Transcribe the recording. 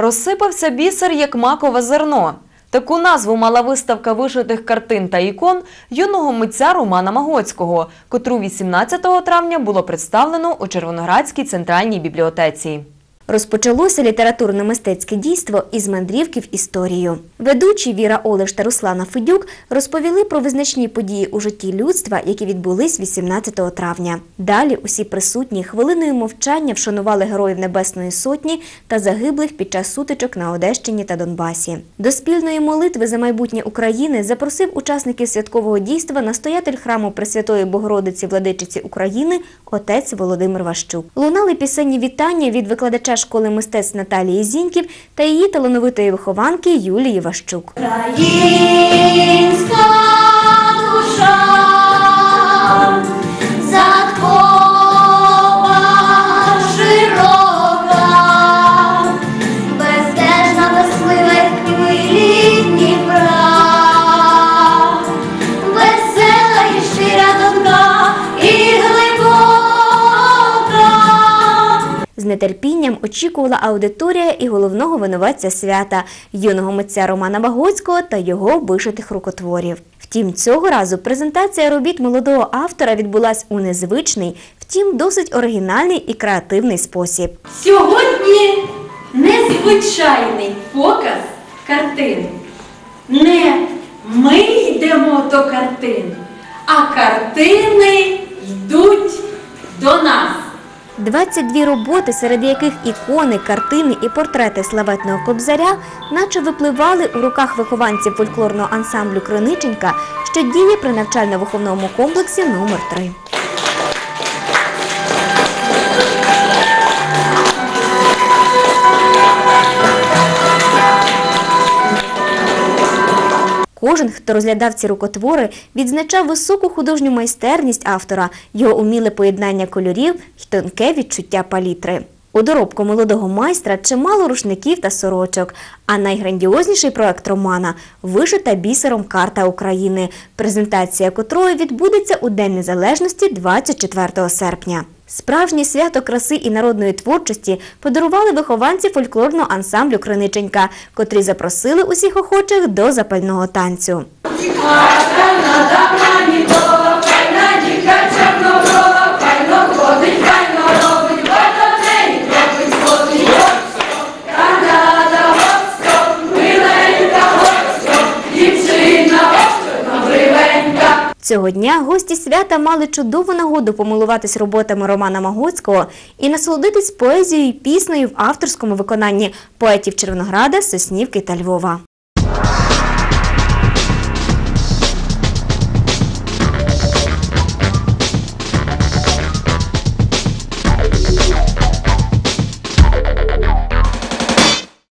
Розсипався бісер, як макове зерно. Таку назву мала виставка вишитих картин та ікон юного митця Романа Магоцького, котру 18 травня було представлено у Червоноградській центральній бібліотеці. Розпочалося літературно-мистецьке дійство із мандрівки в історію. Ведучі Віра Олеш та Руслана Федюк розповіли про визначні події у житті людства, які відбулись 18 травня. Далі усі присутні хвилиною мовчання вшанували героїв Небесної Сотні та загиблих під час сутичок на Одещині та Донбасі. До спільної молитви за майбутнє України запросив учасників святкового дійства настоятель храму Пресвятої Богородиці Владичиці України отець Володимир Ващук. Лунали пісенні вітання від викладача школи мистецтв Наталії Зіньків та її талановитої вихованки Юлії Ващук. Українська З нетерпінням очікувала аудиторія і головного винуватця свята юного митця Романа Багоцького та його вишитих рукотворів. Втім, цього разу презентація робіт молодого автора відбулась у незвичний, втім, досить оригінальний і креативний спосіб. Сьогодні незвичайний показ картин. Не ми йдемо до картин, а картини йдуть до нас. 22 роботи, серед яких ікони, картини і портрети славетного кобзаря, наче випливали у руках вихованців фольклорного ансамблю Криниченька, що діє при навчально-виховному комплексі номер 3 Кожен, хто розглядав ці рукотвори, відзначав високу художню майстерність автора, його уміле поєднання кольорів і тонке відчуття палітри. У доробку молодого майстра чимало рушників та сорочок. А найграндіозніший проект романа вишита бісером карта України, презентація котрої відбудеться у День Незалежності 24 серпня. Справжнє свято краси і народної творчості подарували вихованці фольклорного ансамблю Криниченька, котрі запросили усіх охочих до запального танцю. Цього дня гості свята мали чудову нагоду помилуватись роботами Романа Магоцького і насолодитись поезією і піснею в авторському виконанні поетів Червонограда, Соснівки та Львова.